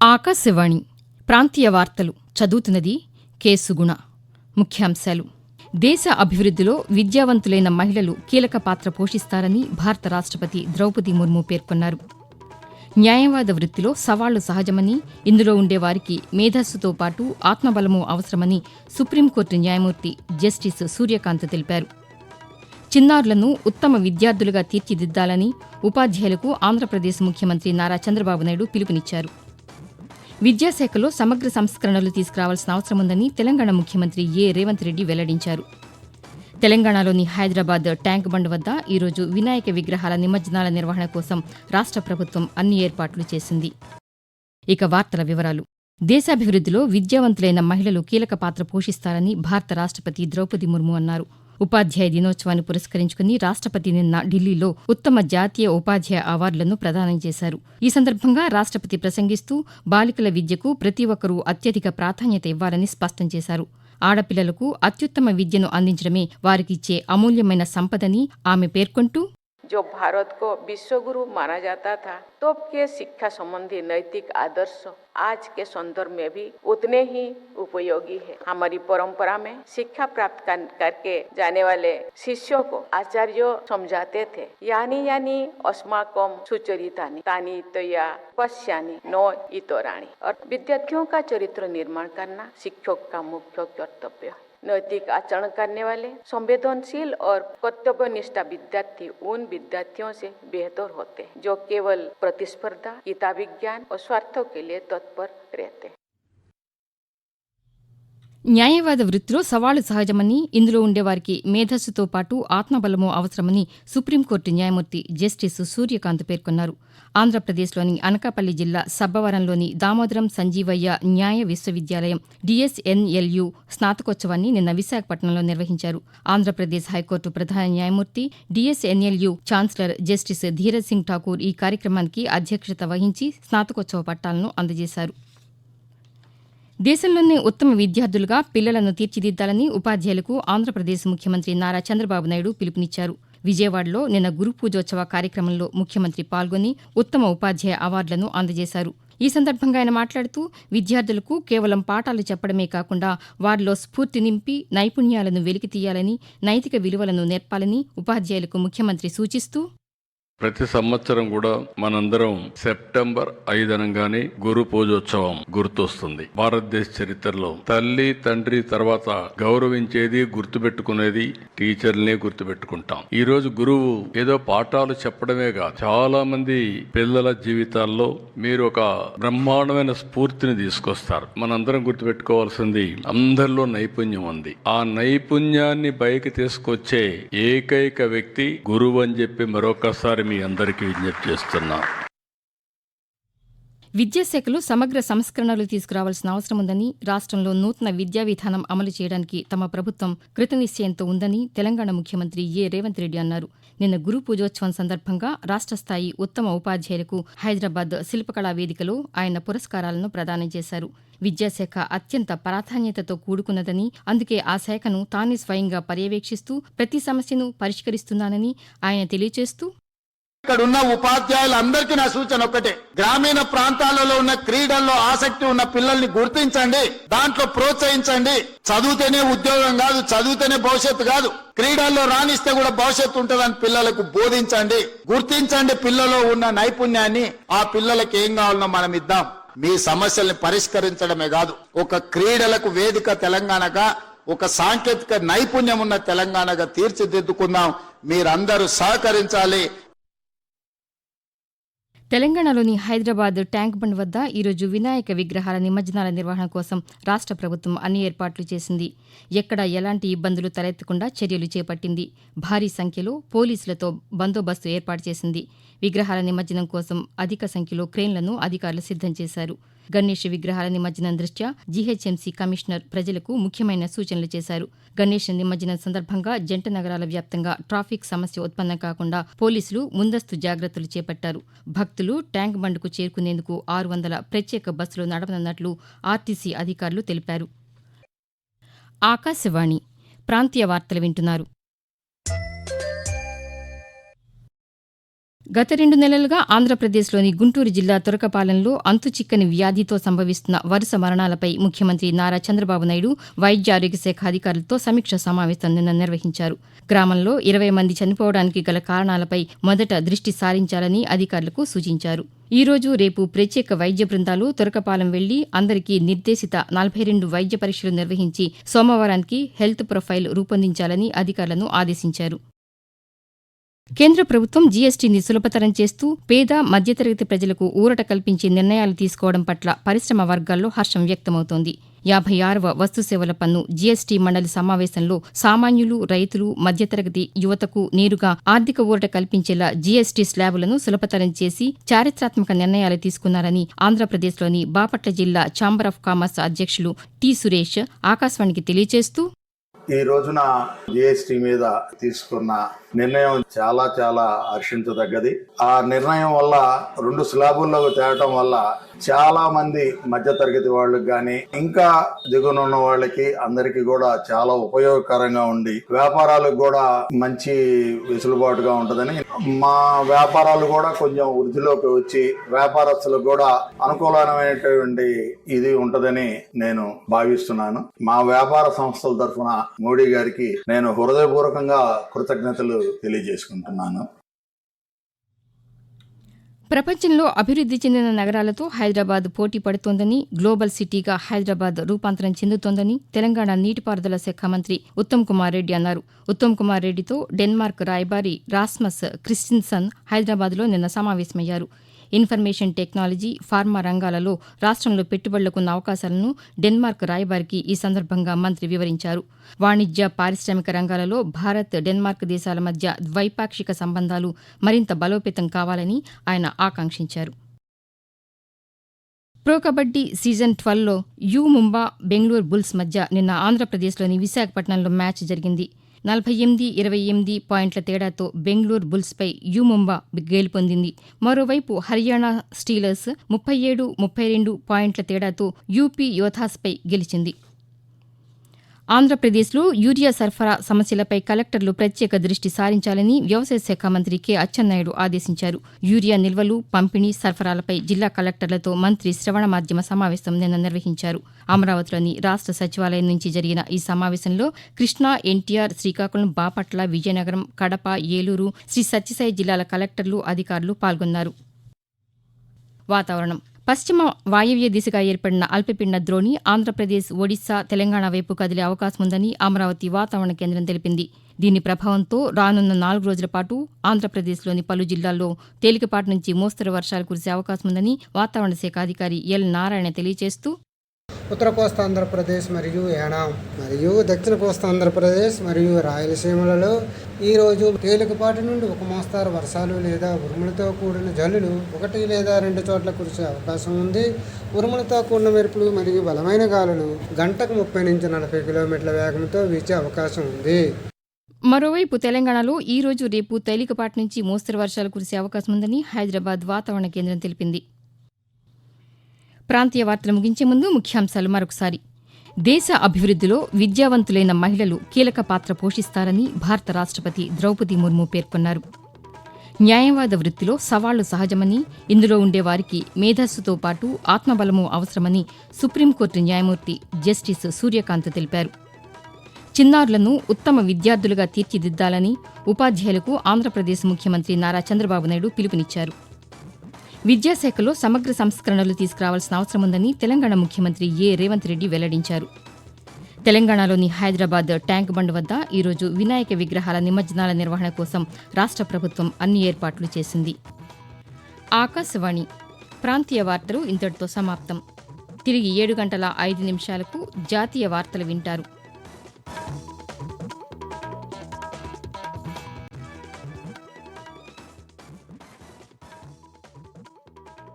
ఆకాశవాణి ప్రాంతీయ వార్తలు చదువుతున్నది కేసుగుణ ముఖ్యాంశాలు. దేశ అభివృద్ధిలో విద్యావంతులైన మహిళలు కీలక పాత్ర పోషిస్తారని భారత రాష్ట్రపతి ద్రౌపది ముర్ము పేర్కొన్నారు. న్యాయవాద వృత్తిలో సవాళ్ళు సహజమని ఇందులో ఉండేవారికి మేధస్సుతో పాటు ఆత్మబలము అవసరమని సుప్రీంకోర్టు న్యాయమూర్తి జస్టిస్ సూర్యకాంత్ తెలిపారు. చిన్నారులను ఉత్తమ విద్యార్థులుగా తీర్చిదిద్దాలని ఉపాధ్యాయులకు ఆంధ్రప్రదేశ్ ముఖ్యమంత్రి నారా చంద్రబాబు నాయుడు పిలుపునిచ్చారు. విద్యాశాఖలో సమగ్ర సంస్కరణలు తీసుకురావాల్సిన అవసరం ఉందని తెలంగాణ ముఖ్యమంత్రి ఏ. రేవంత్ రెడ్డి వెల్లడించారు. తెలంగాణలోని హైదరాబాద్ ట్యాంక్ బండ్ వద్ద ఈరోజు వినాయక విగ్రహాల నిమజ్జనాల నిర్వహణ కోసం రాష్ట్ర ప్రభుత్వం అన్ని ఏర్పాట్లు చేసింది. ఇక వార్తల వివరాలు. దేశాభివృద్ధిలో విద్యావంతులైన మహిళలు కీలక పాత్ర పోషిస్తారని భారత రాష్ట్రపతి ద్రౌపది ముర్ము అన్నారు. ఉపాధ్యాయ దినోత్సవాన్ని పురస్కరించుకుని రాష్ట్రపతి నిన్న ఢిల్లీలో ఉత్తమ జాతీయ ఉపాధ్యాయ అవార్డులను ప్రదానం చేశారు. ఈ సందర్భంగా రాష్ట్రపతి ప్రసంగిస్తూ బాలికల విద్యకు ప్రతి ఒక్కరూ అత్యధిక ప్రాధాన్యత ఇవ్వాలని స్పష్టం చేశారు. ఆడపిల్లలకు అత్యుత్తమ విద్యను అందించడమే వారికిచ్చే అమూల్యమైన సంపదని ఆమె పేర్కొంటూ जो भारत को विश्वगुरु माना जाता था तो के शिक्षा संबंधी नैतिक आदर्श आज के संदर्भ में भी उतने ही उपयोगी है। हमारी परंपरा में शिक्षा प्राप्त करके जाने वाले शिष्यों को आचार्य समझाते थे, यानी यानी अस्माकम सुचरितानी, तानी तया पश्यानी नो इतोराणी। और विद्यार्थियों का चरित्र निर्माण करना शिक्षक का मुख्य कर्तव्य है। नैतिक आचरण करने वाले, संवेदनशील और कर्तव्यनिष्ठा विद्यार्थी उन विद्यार्थियों से बेहतर होते हैं, जो केवल प्रतिस्पर्धा किताबी ज्ञान और स्वार्थों के लिए तत्पर रहते हैं। న్యాయవాద వృత్తిలో సవాళ్ళు సహజమని ఇందులో ఉండేవారికి మేధస్సుతో పాటు ఆత్మబలము అవసరమని సుప్రీంకోర్టు న్యాయమూర్తి జస్టిస్ సూర్యకాంత్ పేర్కొన్నారు. ఆంధ్రప్రదేశ్లోని అనకాపల్లి జిల్లా సబ్బవరంలోని దామోదరం సంజీవయ్య న్యాయ విశ్వవిద్యాలయం డిఎస్ఎన్ఎల్యు స్నాతకోత్సవాన్ని నిన్న విశాఖపట్నంలో నిర్వహించారు. ఆంధ్రప్రదేశ్ హైకోర్టు ప్రధాన న్యాయమూర్తి DSNLU chancellor justice Dheeraj Singh Thakur ఈ కార్యక్రమానికి అధ్యక్షత వహించి స్నాతకోత్సవ పట్టాలను అందజేశారు. దేశంలోనే ఉత్తమ విద్యార్థులుగా పిల్లలను తీర్చిదిద్దాలని ఉపాధ్యాయులకు ఆంధ్రప్రదేశ్ ముఖ్యమంత్రి నారా చంద్రబాబు నాయుడు పిలుపునిచ్చారు. విజయవాడలో నిన్న గురు పూజోత్సవ కార్యక్రమంలో ముఖ్యమంత్రి పాల్గొని ఉత్తమ ఉపాధ్యాయ అవార్డులను అందజేశారు. ఈ సందర్భంగా ఆయన మాట్లాడుతూ విద్యార్థులకు కేవలం పాఠాలు చెప్పడమే కాకుండా వారిలో స్ఫూర్తి నింపి నైపుణ్యాలను వెలికితీయాలని నైతిక విలువలను నేర్పాలని ఉపాధ్యాయులకు ముఖ్యమంత్రి సూచిస్తూ ప్రతి సంవత్సరం కూడా మనందరం సెప్టెంబర్ ఐదు అనగానే గురు పూజోత్సవం గుర్తొస్తుంది. భారతదేశ చరిత్రలో తల్లి తండ్రి తర్వాత గౌరవించేది గుర్తుపెట్టుకునేది టీచర్లనే గుర్తుపెట్టుకుంటాం. ఈ రోజు గురువు ఏదో పాఠాలు చెప్పడమే కాదు. చాలా మంది పిల్లల జీవితాల్లో మీరు ఒక బ్రహ్మాండమైన స్ఫూర్తిని తీసుకొస్తారు. మనందరం గుర్తుపెట్టుకోవాల్సింది అందరిలో నైపుణ్యం ఉంది. ఆ నైపుణ్యాన్ని బయకి తీసుకొచ్చే ఏకైక వ్యక్తి గురువు అని చెప్పి మరొకసారి మీ అందరికీ విజ్ఞప్తి చేస్తున్నా. విద్యాశాఖలో సమగ్ర సంస్కరణలు తీసుకురావాల్సిన అవసరం ఉందని రాష్ట్రంలో నూతన విద్యా విధానం అమలు చేయడానికి తమ ప్రభుత్వం కృతనిశ్చయంతో ఉందని తెలంగాణ ముఖ్యమంత్రి ఏ. రేవంత్ రెడ్డి అన్నారు. నిన్న గురు పూజోత్సవం సందర్భంగా రాష్ట్ర స్థాయి ఉత్తమ ఉపాధ్యాయులకు హైదరాబాద్ శిల్పకళా వేదికలో ఆయన పురస్కారాలను ప్రదానం చేశారు. విద్యాశాఖ అత్యంత ప్రాధాన్యతతో కూడుకున్నదని అందుకే ఆ శాఖను తానే స్వయంగా పర్యవేక్షిస్తూ ప్రతి సమస్యను పరిష్కరిస్తున్నానని ఆయన తెలియజేస్తూ ఇక్కడ ఉన్న ఉపాధ్యాయులందరికీ నా సూచన ఒకటే గ్రామీణ ప్రాంతాలలో ఉన్న క్రీడల్లో ఆసక్తి ఉన్న పిల్లల్ని గుర్తించండి దాంట్లో ప్రోత్సహించండి. చదివితేనే ఉద్యోగం కాదు చదివితేనే భవిష్యత్తు కాదు. క్రీడల్లో రాణిస్తే కూడా భవిష్యత్తు ఉంటుందని పిల్లలకు బోధించండి. గుర్తించండి పిల్లలో ఉన్న నైపుణ్యాన్ని ఆ పిల్లలకి ఏం కావాలనో మనం ఇద్దాం. మీ సమస్యల్ని పరిష్కరించడమే కాదు ఒక క్రీడలకు వేదిక తెలంగాణగా ఒక సాంకేతిక నైపుణ్యం ఉన్న తెలంగాణగా తీర్చిదిద్దుకుందాం. మీరందరూ సహకరించాలి. తెలంగాణలోని హైదరాబాద్ ట్యాంక్ బండ్ వద్ద ఈరోజు వినాయక విగ్రహాల నిమజ్జనాల నిర్వహణ కోసం రాష్ట్ర ప్రభుత్వం అన్ని ఏర్పాట్లు చేసింది. ఎక్కడ ఎలాంటి ఇబ్బందులు తలెత్తకుండా చర్యలు చేపట్టింది. భారీ సంఖ్యలో పోలీసులతో బందోబస్తు ఏర్పాటు చేసింది. విగ్రహాల నిమజ్జనం కోసం అధిక సంఖ్యలో క్రేన్లను అధికారులు సిద్దం చేశారు. గణేష్ విగ్రహాల నిమజ్జనం దృష్ట్యా జీహెచ్ఎంసీ కమిషనర్ ప్రజలకు ముఖ్యమైన సూచనలు చేశారు. గణేష్ నిమజ్జనం సందర్భంగా జంట నగరాల వ్యాప్తంగా ట్రాఫిక్ సమస్య ఉత్పన్నం కాకుండా పోలీసులు ముందస్తు జాగ్రత్తలు చేపట్టారు. భక్తులు ట్యాంక్ బండ్కు చేరుకునేందుకు ఆరు వందల ప్రత్యేక బస్సులు నడపనున్నట్లు ఆర్టీసీ అధికారులు తెలిపారు. ఆకాశవాణి ప్రాంతీయ వార్తలు వింటున్నారు. గత రెండు నెలలుగా ఆంధ్రప్రదేశ్లోని గుంటూరు జిల్లా తురకపాలెంలో అంతుచిక్కని వ్యాధితో సంభవిస్తున్న వరుస మరణాలపై ముఖ్యమంత్రి నారా చంద్రబాబు నాయుడు వైద్య ఆరోగ్య శాఖ అధికారులతో సమీక్ష సమావేశం నిన్న నిర్వహించారు. గ్రామంలో ఇరవై మంది చనిపోవడానికి గల కారణాలపై మొదట దృష్టి సారించాలని అధికారులకు సూచించారు. ఈ రోజు రేపు ప్రత్యేక వైద్య బృందాలు తురకపాలెం వెళ్ళి అందరికీ నిర్దేశిత నలభై రెండు వైద్య పరీక్షలు నిర్వహించి సోమవారానికి హెల్త్ ప్రొఫైల్ రూపొందించాలని అధికారులను ఆదేశించారు. కేంద్ర ప్రభుత్వం జీఎస్టీని సులభతరం చేస్తూ పేద మధ్యతరగతి ప్రజలకు ఊరట కల్పించే నిర్ణయాలు తీసుకోవడం పట్ల పరిశ్రమ వర్గాల్లో హర్షం వ్యక్తమవుతోంది. యాభై ఆరవ వస్తు సేవల పన్ను జీఎస్టీ మండలి సమావేశంలో సామాన్యులు రైతులు మధ్యతరగతి యువతకు నేరుగా ఆర్థిక ఊరట కల్పించేలా జీఎస్టీ స్లాబులను సులభతరం చేసి చారిత్రాత్మక నిర్ణయాలు తీసుకున్నారని ఆంధ్రప్రదేశ్లోని బాపట్ల జిల్లా ఛాంబర్ ఆఫ్ కామర్స్ అధ్యక్షులు టి సురేష్ ఆకాశవాణికి తెలియజేస్తూ ఈ రోజున జిఎస్టి మీద తీసుకున్న నిర్ణయం చాలా చాలా హర్షించదగ్గది. ఆ నిర్ణయం వల్ల రెండు స్లాబుల్లోకి తేవటం వల్ల చాలా మంది మధ్యతరగతి వాళ్ళకి కానీ ఇంకా దిగునున్న వాళ్ళకి అందరికీ కూడా చాలా ఉపయోగకరంగా ఉండి వ్యాపారాలకు కూడా మంచి వెసులుబాటుగా ఉంటుందని మా వ్యాపారాలు కూడా కొంచెం వృద్ధిలోకి వచ్చి వ్యాపారస్తులకు కూడా అనుకూలమైనటువంటి ఇది ఉంటుందని నేను భావిస్తున్నాను. మా వ్యాపార సంస్థల తరఫున మోడీ గారికి నేను హృదయపూర్వకంగా కృతజ్ఞతలు తెలియజేసుకుంటున్నాను. ప్రపంచంలో అభివృద్ధి చెందిన నగరాలతో హైదరాబాద్ పోటీ పడుతోందని గ్లోబల్ సిటీగా హైదరాబాద్ రూపాంతరం చెందుతోందని తెలంగాణ నీటిపారుదల శాఖ మంత్రి ఉత్తమ్ కుమార్ రెడ్డి అన్నారు. ఉత్తమ్ కుమార్ రెడ్డితో డెన్మార్క్ రాయబారి రాస్మస్ క్రిస్టిన్సన్ హైదరాబాద్లో నిన్న సమావేశమయ్యారు. ఇన్ఫర్మేషన్ టెక్నాలజీ ఫార్మా రంగాలలో రాష్ట్రంలో పెట్టుబడులకున్న అవకాశాలను డెన్మార్క్ రాయబారికి ఈ సందర్భంగా మంత్రి వివరించారు. వాణిజ్య పారిశ్రామిక రంగాలలో భారత్ డెన్మార్క్ దేశాల మధ్య ద్వైపాక్షిక సంబంధాలు మరింత బలోపేతం కావాలని ఆయన ఆకాంక్షించారు. ప్రో కబడ్డీ సీజన్ ట్వెల్వ్లో యూ ముంబా బెంగళూరు బుల్స్ మధ్య నిన్న ఆంధ్రప్రదేశ్లోని విశాఖపట్నంలో మ్యాచ్ జరిగింది. నలభై ఎనిమిది ఇరవై ఎనిమిది పాయింట్ల తేడాతో బెంగళూరు బుల్స్పై యూ ముంబా గెలుపొందింది. మరోవైపు హర్యానా స్టీలర్స్ ముప్పై ఏడు ముప్పై రెండు పాయింట్ల తేడాతో యూపీ యోథాస్పై గెలిచింది. ఆంధ్రప్రదేశ్లో యూరియా సరఫరా సమస్యలపై కలెక్టర్లు ప్రత్యేక దృష్టి సారించాలని వ్యవసాయ శాఖ మంత్రి కె అచ్చెన్నాయుడు ఆదేశించారు. యూరియా నిల్వలు పంపిణీ సరఫరాలపై జిల్లా కలెక్టర్లతో మంత్రి శ్రవణ మాధ్యమ సమావేశం నిన్న నిర్వహించారు. అమరావతిలోని రాష్ట్ర సచివాలయం నుంచి జరిగిన ఈ సమావేశంలో కృష్ణా ఎన్టీఆర్ శ్రీకాకుళం బాపట్ల విజయనగరం కడప ఏలూరు శ్రీ సత్యసాయి జిల్లాల కలెక్టర్లు అధికారులు పాల్గొన్నారు. వాతావరణం పశ్చిమ వాయవ్య దిశగా ఏర్పడిన అల్పపీడన ద్రోణి ఆంధ్రప్రదేశ్ ఒడిశా తెలంగాణ వైపు కదిలే అవకాశం ఉందని అమరావతి వాతావరణ కేంద్రం తెలిపింది. దీని ప్రభావంతో రానున్న నాలుగు రోజుల పాటు ఆంధ్రప్రదేశ్లోని పలు జిల్లాల్లో తేలికపాటి నుంచి మోస్తరు వర్షాలు కురిసే అవకాశం ఉందని వాతావరణ శాఖ అధికారి ఎల్ నారాయణ తెలియజేస్తూ ఉత్తర కోస్తా ఆంధ్రప్రదేశ్ మరియు ఏనాం మరియు దక్షిణ కోస్తా ఆంధ్రప్రదేశ్ మరియు రాయలసీమలలో ఈరోజు తేలికపాటి నుండి ఒక మోస్తారు వర్షాలు లేదా ఉరుములతో కూడిన జల్లులు ఒకటి లేదా రెండు చోట్ల కురిసే అవకాశం ఉంది. ఉరుములతో కూడిన మెరుపులు మరియు బలమైన గాలులు గంటకు ముప్పై నుంచి నలభై కిలోమీటర్ల వేగంతో వీచే అవకాశం ఉంది. మరోవైపు తెలంగాణలో ఈ రోజు రేపు తేలికపాటి నుంచి మోస్తరు వర్షాలు కురిసే అవకాశం ఉందని హైదరాబాద్ వాతావరణ కేంద్రం తెలిపింది. ప్రాంతీయ వార్తలు ముగించే ముందు ముఖ్యాంశాలు మరొకసారి. దేశ అభివృద్ధిలో విద్యావంతులైన మహిళలు కీలక పాత్ర పోషిస్తారని భారత రాష్ట్రపతి ద్రౌపది ముర్ము పేర్కొన్నారు. న్యాయవాద వృత్తిలో సవాళ్ళు సహజమని ఇందులో ఉండే వారికి మేధస్సుతో పాటు ఆత్మబలము అవసరమని సుప్రీంకోర్టు న్యాయమూర్తి జస్టిస్ సూర్యకాంత్ తెలిపారు. చిన్నారులను ఉత్తమ విద్యార్థులుగా తీర్చిదిద్దాలని ఉపాధ్యాయులకు ఆంధ్రప్రదేశ్ ముఖ్యమంత్రి నారా చంద్రబాబు నాయుడు పిలుపునిచ్చారు. విద్యాశాఖలో సమగ్ర సంస్కరణలు తీసుకురావాల్సిన అవసరం ఉందని తెలంగాణ ముఖ్యమంత్రి ఏ రేవంత్ రెడ్డి వెల్లడించారు. తెలంగాణలోని హైదరాబాద్ ట్యాంక్ బండ్ వద్ద ఈరోజు వినాయక విగ్రహాల నిమజ్జనాల నిర్వహణ కోసం రాష్ట్ర ప్రభుత్వం అన్ని ఏర్పాట్లు చేసింది. ఆకాశవాణి ప్రాంతీయ వార్తలు ఇంతటితో సమాప్తం. తిరిగి ఏడు గంటల ఐదు నిమిషాలకు జాతీయ వార్తలు వింటారు.